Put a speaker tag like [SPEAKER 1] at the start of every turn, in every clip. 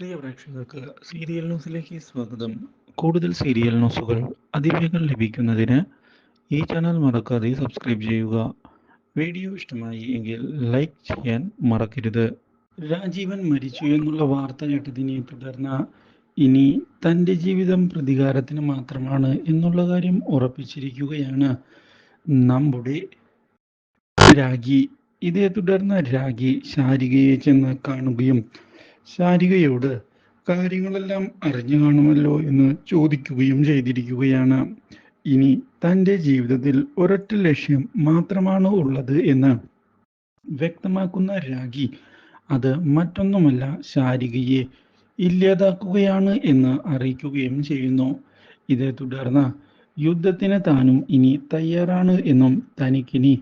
[SPEAKER 1] പ്രിയ പ്രേക്ഷകർക്ക് സീരിയൽ ന്യൂസിലേക്ക് സ്വാഗതം. കൂടുതൽ സീരിയൽ ന്യൂസുകൾ അതിവേഗം ലഭിക്കുന്നതിന് ഈ ചാനൽ മറക്കാതെ സബ്സ്ക്രൈബ് ചെയ്യുക. വീഡിയോ ഇഷ്ടമായി എങ്കിൽ ലൈക്ക് ചെയ്യാൻ മറക്കരുത്. രാജീവൻ മരിച്ചു എന്നുള്ള വാർത്ത കേട്ടതിനെ തുടർന്ന് ഇനി തന്റെ ജീവിതം പ്രതികാരത്തിന് മാത്രമാണ് എന്നുള്ള കാര്യം ഉറപ്പിച്ചിരിക്കുകയാണ് നമ്മുടെ രാഗി. ഇതേ തുടർന്ന് രാഗി ശാരികയെ ചെന്ന് കാണുകയും ശാരികയോട് കാര്യങ്ങളെല്ലാം അറിഞ്ഞു കാണുമല്ലോ എന്ന് ചോദിക്കുകയും ചെയ്തിരിക്കുകയാണ്. ഇനി തന്റെ ജീവിതത്തിൽ ഒരൊറ്റ ലക്ഷ്യം മാത്രമാണ് ഉള്ളത് എന്ന് വ്യക്തമാക്കുന്ന രാഗി അത് മറ്റൊന്നുമല്ല ശാരികയെ ഇല്ലാതാക്കുകയാണ് എന്ന് അറിയിക്കുകയും ചെയ്യുന്നു. ഇതേ തുടർന്ന് യുദ്ധത്തിന് താനും ഇനി തയ്യാറാണ് എന്നും തനിക്കിനി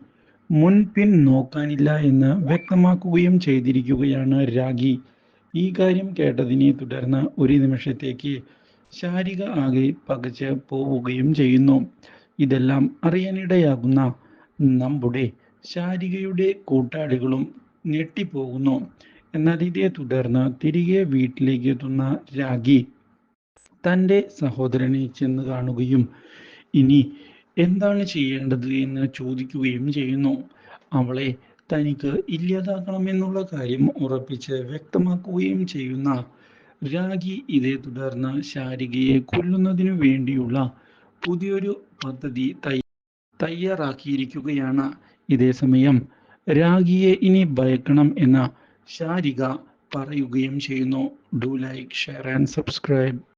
[SPEAKER 1] മുൻപിൻ നോക്കാനില്ല എന്ന് വ്യക്തമാക്കുകയും ചെയ്തിരിക്കുകയാണ് രാഗി. ഈ കാര്യം കേട്ടതിനെ തുടർന്ന് ഒരു നിമിഷത്തേക്ക് ശാരിക ആകെ പകച്ച് പോവുകയും ചെയ്യുന്നു. ഇതെല്ലാം അറിയാനിടയാകുന്ന നമ്മുടെ ശാരികയുടെ കൂട്ടാളികളും ഞെട്ടിപ്പോകുന്നു. എന്നാൽ ഇതേ തുടർന്ന് തിരികെ വീട്ടിലേക്ക് എത്തുന്ന രാഗി തന്റെ സഹോദരനെ ചെന്ന് കാണുകയും ഇനി എന്താണ് ചെയ്യേണ്ടത്? എന്ന് ചോദിക്കുകയും ചെയ്യുന്നു. അവളെ തനിക്ക് ഇല്ലാതാക്കണമെന്നുള്ള കാര്യം ഉറപ്പിച്ച് വ്യക്തമാക്കുകയും ചെയ്യുന്ന രാഗി ഇതേ തുടർന്ന് ശാരികയെ കൊല്ലുന്നതിനു വേണ്ടിയുള്ള പുതിയൊരു പദ്ധതി തയ്യ തയ്യാറാക്കിയിരിക്കുകയാണ്. ഇതേ സമയം രാഗിയെ ഇനി ഭയക്കണം എന്ന ശാരിക പറയുകയും ചെയ്യുന്നു. Do like share and subscribe.